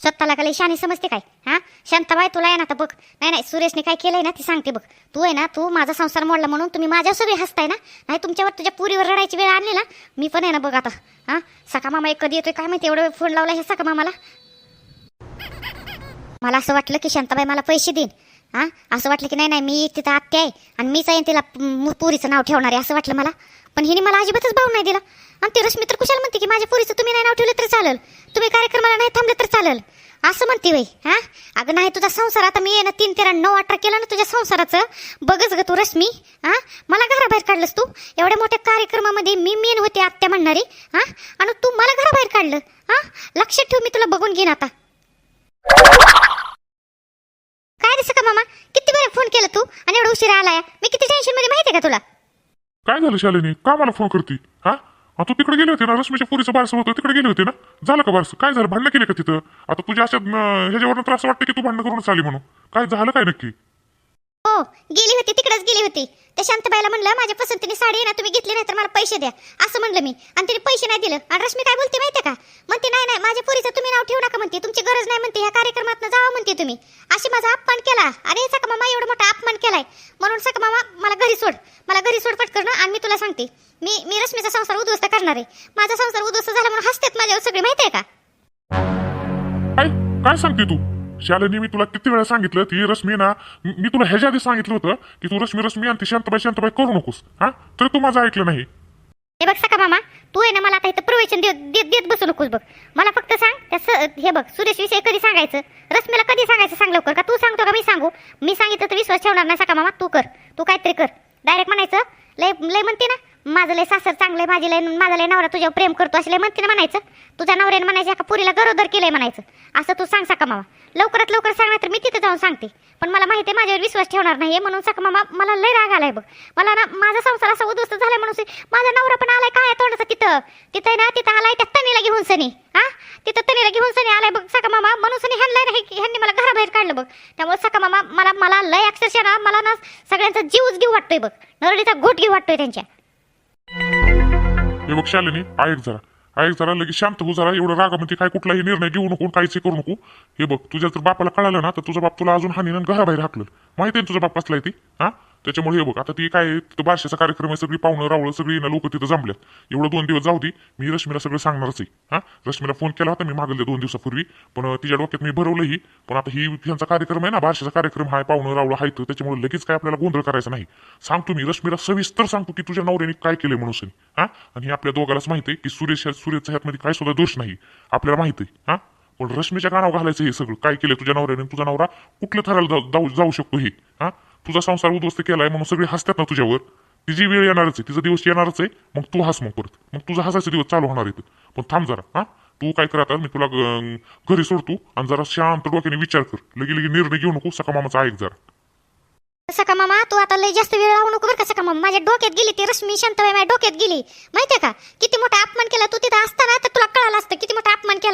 स्वतःला का लई शानी समजते काय? हा? शांताबाई तुला आहे ना आता बघ. नाही नाही सुरेशने काय केलंय ना ती सांगते बघ. तू आहे ना तू माझा संसार मोडला म्हणून तुम्ही माझ्या सगळे हसताय ना? नाही तुमच्यावर तुझ्या पुरीवर रडायची वेळ आणली ना? मी पण आहे ना बघ आता. हा? सका मामा कधी येतोय काय माहिती? एवढं वेळ फोन लावला हे सका मामाला. मला असं वाटलं की शांताबाई मला पैसे देईन. हां? असं वाटलं की नाही नाही मी तिथं आत्या आहे आणि मीच आहे तिला पुरीचं नाव ठेवणार आहे असं वाटलं मला. पण हिने मला अजिबातच भाव नाही दिला. आणि ते रश्मी तर कुशाला म्हणते की माझ्या पुरीचं तुम्ही नाही नाव ठेवलं तर चालेल. तुम्ही कार्यक्रमाला नाही थांबले तर चालेल. असं म्हणते वय हां? अगं नाही तुझा संसार आता मी येणं ना तीन तेरा नऊ अठरा केला ना तुझ्या संसाराचं. बघच ग तू रश्मी हां? मला घराबाहेर काढलंस तू? एवढ्या मोठ्या कार्यक्रमामध्ये मी मेन होते आत्या म्हणणारी हां? आणि तू मला घराबाहेर काढलं हां? लक्षात ठेव मी तुला बघून घेईन आता. काय रे का मामा? किती वेळा फोन केला तू? आणि एवढा उशिरा आलाय. मी किती टेन्शनमध्ये माहितीये का तुला? काय झालं शालिनी? का मला फोन करते? हा? आ, तू तिकडे गेले होते ना? रश्मीच्या पुरीचं बारसं होतं. तिकडे गेले होते ना? झालं का बारसं? काय झालं? भांडणं केले का तिथं? आता तुझ्या अशा ह्याच्यावरनं तर असं वाटतं की तू भांडणं करूनच आली म्हणून. काय झालं काय नक्की? हो गेली होती. तिकडेच गेली होती. त्या शांतबाईला म्हणलं माझ्या पसंतीने साडी आहे ना तुम्ही घेतली नाही तर मला पैसे द्या. असं म्हणलं मी. आणि तिने पैसे नाही दिलं. आणि रश्मी काय बोलते माहिती का? म्हणते नाही नाही माझ्या पोरीचं तुम्ही नाव ठेवू नका म्हणते. तुमची गरज नाही म्हणते. ह्या कार्यक्रमात जावं म्हणते तुम्ही. अशी माझा अपमान केला. अरे सका मामा एवढा मोठा अपमान केलाय. म्हणून सका मामा मला घरी सोड. मला घरी सोड पटकन आणि मी तुला सांगते. मी मी रश्मीचा संसार उद्ध्वस्त करणार आहे. माझा संसार उद्ध्वस्त झाला म्हणून हसतेत माझ्यावर सगळे आहे का? काय सांगते तू? शालिनी मी तुला किती वेळा सांगितलं ती रश्मी ना मी तुला ह्याच्या आधी सांगितलं होतं की तू रश्मी रश्मी आणि ती शांतबाई शांतबाई करू नकोस. हा? तर तू माझं ऐकलं नाही. हे बघ सका मामा तू आहे ना मला आता इथं प्रवेशन देत देत देत बसू नकोस बघ. मला फक्त सांग त्या स- हे बघ सुरेश विषय कधी सांगायचं? रश्मीला कधी सांगायचं सांग लवकर का तू सांगतो का मी सांगू? मी सांगितलं तर विश्वास ठेवणार नाही सका मामा तू कर. तू काहीतरी कर. डायरेक्ट म्हणायचं लय लय म्हणते ना माझं लय सासर चांगलंय माझी लय माझा लय नवरा तुझ्यावर प्रेम करतो असे लय म्हणते ना म्हणायचं. तुझ्या नवऱ्याने म्हणायचं एका पुरीला गरोदर केलंय म्हणायचं. असं तू सांग सका मामा लवकरात लवकर सांगणार तर मी तिथे जाऊन सांगते. पण मला माहिती आहे माझ्यावर विश्वास ठेवणार नाहीये म्हणून सका मामा मला लय राग आलाय बघ. मला ना माझा संसार असा उद्ध्वस्त झालाय म्हणून माझा नवरा पण आलाय काय तोंडाचा तिथं. तिथं ना तिथं आलाय त्या तणीला घेऊन सनी. हा? तिथं तणीला घेऊन सनी आलाय बघ सका मामा म्हणून सनी ह्यांना नाही ह्यांनी मला घराबाहेर काढलं बघ. त्यामुळे सका मामा मला मला लय अक्षरशः ना मला ना सगळ्यांचा जीवच घेऊ वाटतोय बघ. नरडीचा घोट घेऊ वाटतोय त्यांच्या. हे बघ शालिनी ऐक जरा. ऐक जरा लगेच शांत हो जरा. एवढं रागामध्ये काय कुठलाही निर्णय घेऊ नको काहीच करू नको. हे बघ तुझ्या जर बापाला कळालं ना तर तुझा बाप तुला अजून हानी घराबाहेर हाकलं माहिती आहे तुझा बाप कसला आहे ती? हा त्याच्यामुळे हे बघ आता ती काय तिथं बारशाचा कार्यक्रम आहे सगळी पाहुणं रावळं सगळी ना लोक तिथं जमल्यात. एवढं दोन दिवस जाऊ दे मी रश्मीला सगळं सांगणारच आहे. हा? रश्मीला फोन केला होता मी मागल्या दोन दिवसापूर्वी. पण तिच्या डोक्यात मी भरवलंही. पण आता ही ह्यांचा कार्यक्रम आहे ना बारशाचा कार्यक्रम हाय पाहुणं रावळं आहे तर त्याच्यामुळे लगेच काय आपल्याला गोंधळ करायचा नाही. सांगतो मी रश्मीला सविस्तर सांगतो की तुझ्या नवऱ्याने काय केलंय म्हणून हा? आणि हे आपल्या दोघालाच माहिती आहे की सुरेश सुरेशच्या ह्यातमध्ये काय सुद्धा दोष नाही. आपल्याला माहिती आहे. हा? पण रश्मीच्या कानावर घालायचं हे सगळं. काय केलं तुझ्या नवऱ्याने? तुझा नवरा कुठल्या थराला जाऊ- जाऊ जाऊ शकतो हे? हा? तुझा संसार उद्ध्वस्त केलाय म्हणून सगळे हसतात ना तुझ्यावर. तिची वेळ येणारच आहे तिचा दिवस येणारच आहे मग तू हस मग परत. मग तुझा हसायचा दिवस चालू होणार आहे पण थांब जरा हा? तू काय कर आता? मी तुला घरी सोडतो आणि जरा शांत डोक्याने विचार कर. लगे लगे निर्णय घेऊ नको सका मामाचा ऐक जरा. सका मामा तू आता लय जास्त वेळ लावू नको बरं का सका मामा. माझ्या डोक्यात गेली ती रश्मी शांतबाई माझ्या डोक्यात गेली. माहितीये का? किती मोठा अपमान केला तू तिथं असताना तर तुला कळालं असतं किती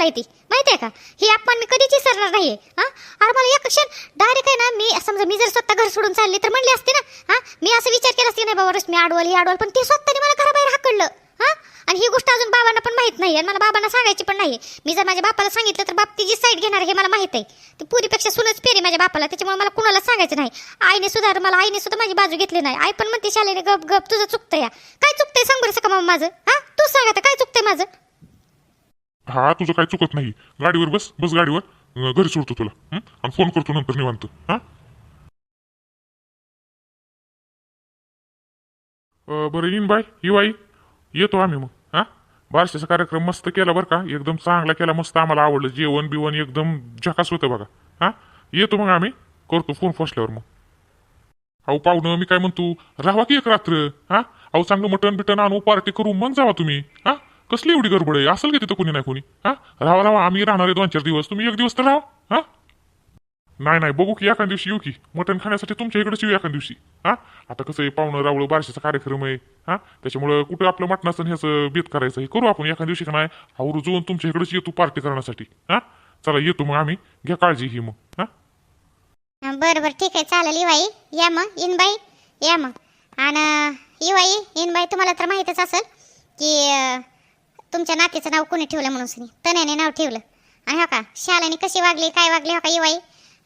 माहिती. अपमान केलाय का? ही अपमान मी कधीच विसरणार नाहीये हा? अरे मला या क्षण डायरेक्ट आहे ना मी समजा मी जर स्वतः घर सोडून चालली तर म्हणली असते ना हा? मी असं विचार केला असते नाही बाबा रश्मी आडवल ही आडवल. पण ते स्वतःने मला घराबाहेर हाकडलं हा? आणि ही गोष्ट अजून बाबांना पण माहीत नाही आणि मला बाबांना सांगायची पण नाही मी जर माझ्या बापाला सांगितलं तर बाप तिची साईड घेणार हे मला माहीत आहे. ती पुरीपेक्षा सुनच पेरी माझ्या बापाला त्याच्यामुळे मला कुणाला सांगायचं नाही. आईने सुद्धा मला आईने सुद्धा माझी बाजू घेतली नाही. आई पण म्हणते शालेने गप गप तुझं चुकतं या. काय चुकतंय? सांग बरं सका माझं हा? तू सांग आता काय चुकतंय माझं? हा तुझं काय चुकत नाही. गाडीवर बस बस गाडीवर. घरी सोडतो तुला. आणि फोन करतो नंतर निवांत. हा? बरं येईन बाय. येऊ आई येतो आम्ही मग. हा? बारशाचा कार्यक्रम मस्त केला बरं का? एकदम चांगला केला मस्त आम्हाला आवडलं. जेवण बिवण एकदम झकास होतं बघा. हा? येतो मग आम्ही. करतो फोन फसल्यावर मग. अहो पाहुणं मी काय म्हणतो? राहा की एक रात्र. हा? अहो चांगलं मटण बिटन आणू पार्टी करू मग जावा तुम्ही. हा? कसली एवढी गडबड आहे? असेल की तिथं कोणी नाही कोणी? हा? राहा राहा आम्ही राहणार आहे दोन चार दिवस. तुम्ही एक दिवस तर राहा. हा? नाही नाही बघू की एका दिवशी येऊ की. मटण खाण्यासाठी तुमच्या इकडेच येऊ एका दिवशी. हा? आता कसं आहे पाहुणं रावळं बारशीचा कार्यक्रम आहे. हा? त्याच्यामुळं कुठं आपलं मटणाचं ह्याचं बेत करायचं हे करू आपण एका दिवशी का नाही? आवरू जाऊन तुमच्या इकडेच येतो पार्टी करण्यासाठी. हा? चला येतो मग आम्ही. घ्या काळजी ही मग. हा? बरं बरं ठीक आहे. चालेल इवाई. या मग इनबाई. या मग. आणि इवाई इनबाई तुम्हाला तर माहितच असेल की तुमच्या नातीचं नाव कोणी ठेवलं म्हणून सनी? तन्याने नाव ठेवलं. आणि हो का? शालेनी कशी वागली काय वागली हो का येवाई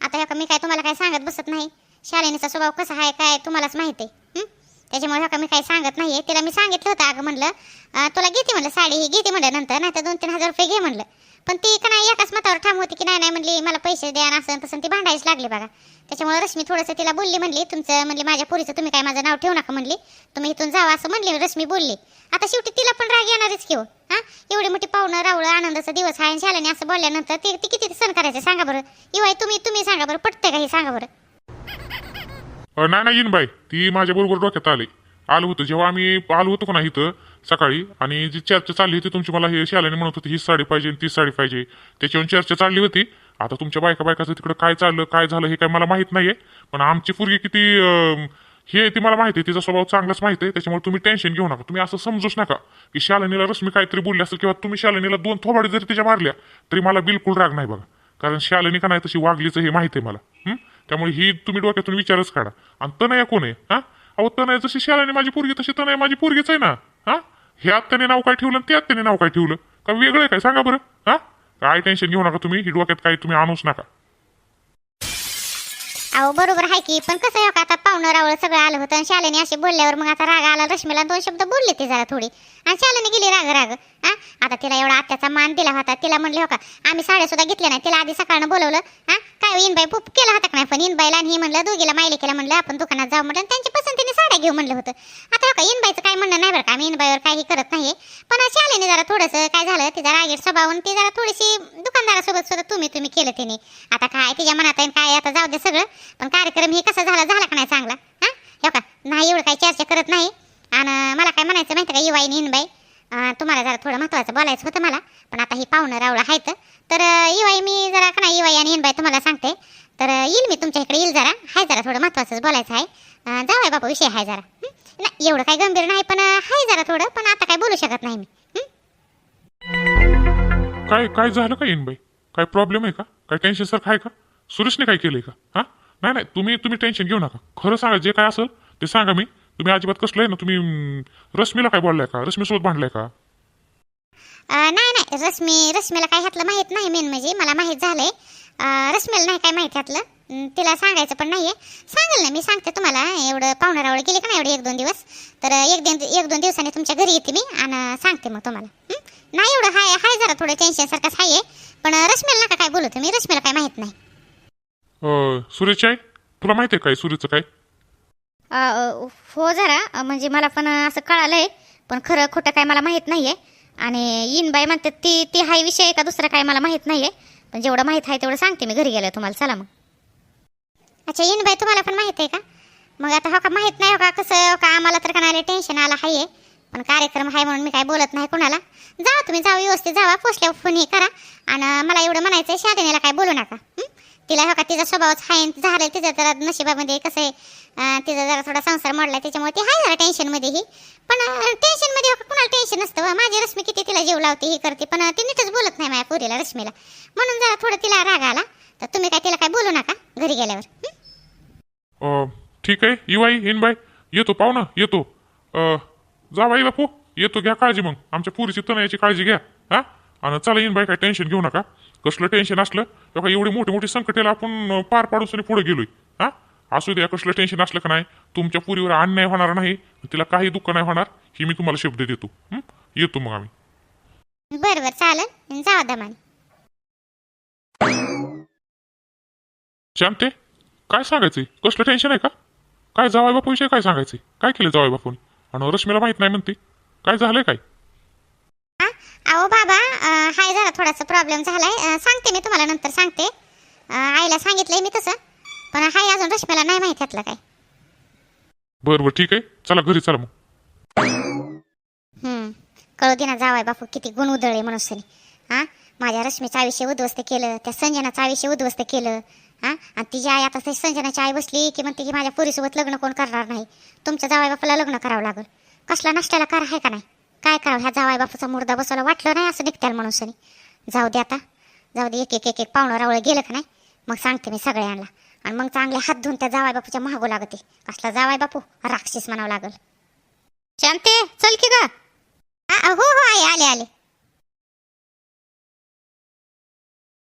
आता हो का मी काय तुम्हाला काय सांगत बसत नाही? शालेनीचा स्वभाव कसा आहे काय तुम्हालाच माहिती आहे त्याच्यामुळे हो का मी काय सांगत नाही आहे तिला मी सांगितलं होतं अगं म्हणलं तुला घेते म्हणलं साडी ही घेते म्हणलं नंतर नाही तर दोन तीन हजार रुपये घे म्हणलं. पण ती का नाही एकाच मतावर ठाम होती की नाही नाही म्हणली मला पैसे द्या असं तसं ती भांडायच लागली बघा. त्याच्यामुळे रश्मी थोडंसं तिला बोलली म्हणली तुमचं म्हणली माझ्या पोरीचं तुम्ही काय माझं नाव ठेवू नका म्हणली. तुम्ही इथून जावा असं म्हणली रश्मी बोलली. आता शेवटी तिला पण राग येणारच घेऊ हो, हा एवढी मोठी पाहुणं रावळं आनंदाचा दिवस आहे शालाने असं बोलल्यानंतर ते ती किती सण करायचं सांगा बरं. इवाय तुम्ही तुम्ही सांगा बरं पटतंय का हे सांगा बरं? अ, नाही नाही येईन बाई. ती माझ्या बरोबर डोक्यात आली. आलो होतं जेव्हा आम्ही आलो होतो कोणा इथं सकाळी आणि जी चर्चा चालली होती तुमची मला हे शाळेने म्हणत होती ही साडी पाहिजे ती साडी पाहिजे. त्याच्यावर चर्चा चालली होती आता तुमच्या बायका बायकाचं तिकडं काय चाललं काय झालं हे काय मला माहीत नाहीये. पण आमची पूर्वी किती अं, हे ती मला माहिती आहे तिचा स्वभाव चांगलाच माहिती आहे त्याच्यामुळे तुम्ही टेन्शन घेऊ नका. तुम्ही असं समजूच नका की शालिनीला रश्मी काहीतरी बोलली असेल किंवा तुम्ही शालिनीला दोन थोबाडी जरी तिच्या मारल्या तरी मला बिलकुल राग नाही बघा. कारण शालिनी का नाही तशी वागलीचं हे माहिती आहे मला. हं? त्यामुळे ही तुम्ही डोक्यातून विचारच काढा. आणि तनया कोण आहे? हा? अहो तनया जशी शालिनी माझी पोरगी तशी तनया माझी पोरगीच आहे ना. हा? हे आत्याने नाव काय ठेवलं आणि ते आत्याने नाव काय ठेवलं? का वेगळं आहे काय? सांगा बरं. हा? काय टेन्शन घेऊ नका तुम्ही? ही डोक्यात काही तुम्ही आणूच नका. अहो बरोबर आहे की पण कसं आहे हो का आता पाहुणं रावळ सगळं आलं होतं आणि शालेने असे बोलल्यावर मग आता राग आला रश्मीला दोन शब्द बोलले ते जरा थोडी. आणि शालेने गेली राग राग. हा? आता तिला एवढा आत्याचा मान दिला होता. तिला म्हणले हो का आम्ही साड्या सुद्धा घेतल्या नाही. तिला आधी सकाळनं बोलवलं. हा? काय हो, इनबाई पूप केला होता का नाही पण इनबाईला आणि हे म्हणलं दोघीला मायले केला म्हणलं आपण दुकानात जाऊ म्हणलं त्यांची त्यांच्या पसंतीने साड्या घेऊ म्हणलं होतं. आता हो का इनबाईचं काय म्हणणं नाही बरं का? आम्ही इनबाईवर काही करत नाही पण शालेने जरा थोडंसं काय झालं तिचा रागीट स्वभाव ती जरा थोडीशी दुकानदारासोबत सुद्धा तुम्ही तुम्ही केलं तिने. आता काय तिच्या मनात आहे काय आता जाऊ दे सगळं. पण कार्यक्रम हे कसा झाला झाला का नाही चांगला? हा? हो का? नाही एवढं काही चर्चा करत नाही. काय वाईन माहिती बाई. तुम्हाला जरा थोडं महत्त्वाचं बोलायचं होतं मला पण आता ही पाहुणं रावळं आहेत. तर अं, मी जरा का नाही युवाई आणि बाई तुम्हाला सांगते. तर येईल मी तुमच्या इकडे येईल जरा. हाय जरा थोडं महत्त्वाचंच बोलायचं आहे. अं, जाऊया बाबा विषय आहे जरा. नाही एवढं काही गंभीर नाही पण हाय आहे जरा थोडं पण आता काय बोलू शकत नाही मी. काय काय झालं का येईन बाई? काय प्रॉब्लेम आहे का? काय टेन्शन सर काय का? सुरेशने काय केलंय का? हा? नाही नाही तुम्ही तुम्ही टेन्शन घेऊ नका. खरं सांगा जे काय असेल ते सांगा मी. तुम्ही अजिबात कसलं आहे ना तुम्ही अं, रश्मीला काय बोललाय का? रश्मीसोबत भांडलाय का? अं, नाही नाही रश्मी रश्मीला काय ह्यातलं माहीत नाही मेन म्हणजे मला माहीत झालंय. अं, रश्मीला नाही काय माहीत ह्यातलं. अं, तिला सांगायचं पण नाहीये. सांगेल ना मी सांगते तुम्हाला. एवढं पाहुणा रावळ गेले का नाही एवढे एक दोन दिवस? तर अं, एक दोन एक दोन दिवसांनी तुमच्या घरी येते मी आणि सांगते मग तुम्हाला. हं? नाही एवढं हाय हाय जरा थोडं टेन्शन सारखंच आहे पण अं, रश्मीला नका काय बोलू तुम्ही. रश्मीला काय माहीत नाही. अं, सुरेश आहे तुला माहिती आहे काय सुरेशचं काय? हो जरा. म्हणजे मला पण असं कळालंय पण खरं खोटं काय मला माहीत नाही आहे आणि इनबाई म्हणतात ती ती हाय विषय आहे का दुसरा काय मला माहीत नाही आहे पण जेवढं माहीत आहे तेवढं सांगते मी घरी गेलं तुम्हाला. चला मग. अच्छा इनबाई तुम्हाला पण माहीत आहे का? मग आता हो का माहीत नाही हो का कसं हो का आम्हाला तर का नाही टेन्शन आलं आहे पण कार्यक्रम आहे म्हणून मी काय बोलत नाही कोणाला. जा तुम्ही जाऊ व्यवस्थित जावा. पोचल्यावर फोन हे करा. आणि मला एवढं म्हणायचं आहे शादीनेला काय बोलू नका. तिला हो का तिचा स्वभावच आहे झालं तिचं जरा नशिबामध्ये कसं आहे तिचा जरा थोडा संसार मोडला त्याच्यामुळे ती आहे जरा टेन्शनमध्ये ही. पण टेन्शनमध्ये हो का कुणाला टेन्शन नसतं हो. माझी रश्मी किती तिला जीव लावते हे करते पण ती नीटच बोलत नाही माझ्या पुरीला रश्मीला. म्हणून जरा थोडं तिला राग आला. तर तुम्ही काय तिला काय बोलू नका घरी गेल्यावर. ठीक आहे. इवाई येईन बाय येतो पाहू ना येतो. जा बाई बापू. येतो घ्या काळजी मग. आमच्या पुरीची तनयाची काळजी घ्या. हा? आणि चला येईन बाय काय टेन्शन घेऊ नका. कसलं टेन्शन असलं? तर का एवढी मोठी मोठी संकटेला आपण पार पाडून पुढे गेलोय. हा? असू द्या कसलं टेन्शन असलं का नाही तुमच्या पुरीवर अन्याय होणार नाही तिला काही दुःख नाही होणार ही मी तुम्हाला शब्द देतो? येतो मग आम्ही. बरं बरं चालेल जावा दमाने. शांते काय सांगायचंय? कसलं टेन्शन आहे का? काय जावाय बापूविषयी काय सांगायचंय? काय केलं जावाय बापून? आणि रश्मीला माहीत नाही म्हणते. काय झालंय काय? अहो बाबा थोडासा प्रॉब्लेम झालाय. अं, सांगते मी तुम्हाला नंतर सांगते. आईला सांगितलंय मी तसं. पण हाय अजून रश्मीला नाही माहिती यातलं काय. बरं बरं ठीक आहे. चला घरी चला मग. हम्म. कळू दे ना जावाय बापू किती गुण उधळले मनुष्याने. हा? माझ्या रश्मीचं आयुष्य उद्ध्वस्त केलं त्या संजनाचं आयुष्य उद्ध्वस्त केलं. हा? आणि तिची आई आता संजनाची आई बसली की म्हणते की माझ्या पोरीसोबत लग्न कोण करणार नाही. तुमच्या जावाय बापाला लग्न करावं लागल. कसला नसल्याला कार आहे का नाही? काय करावं? ह्या जावाय बापूचा मुर्दा बसवायला वाटलं नाही असं निघत्याल मनुष्याने. जाऊ दे आता. जाऊ दे एक एक एक एक पाहुणं रावळं गेलं का नाही? मग सांगते मी सगळ्यांना आणि मग चांगले हात धुवून त्या जावाय बापूच्या महागू लागते. कसला जावाय बापू? राक्षस म्हणावं लागल. शांते चल की ग. हो हो आई आले आले.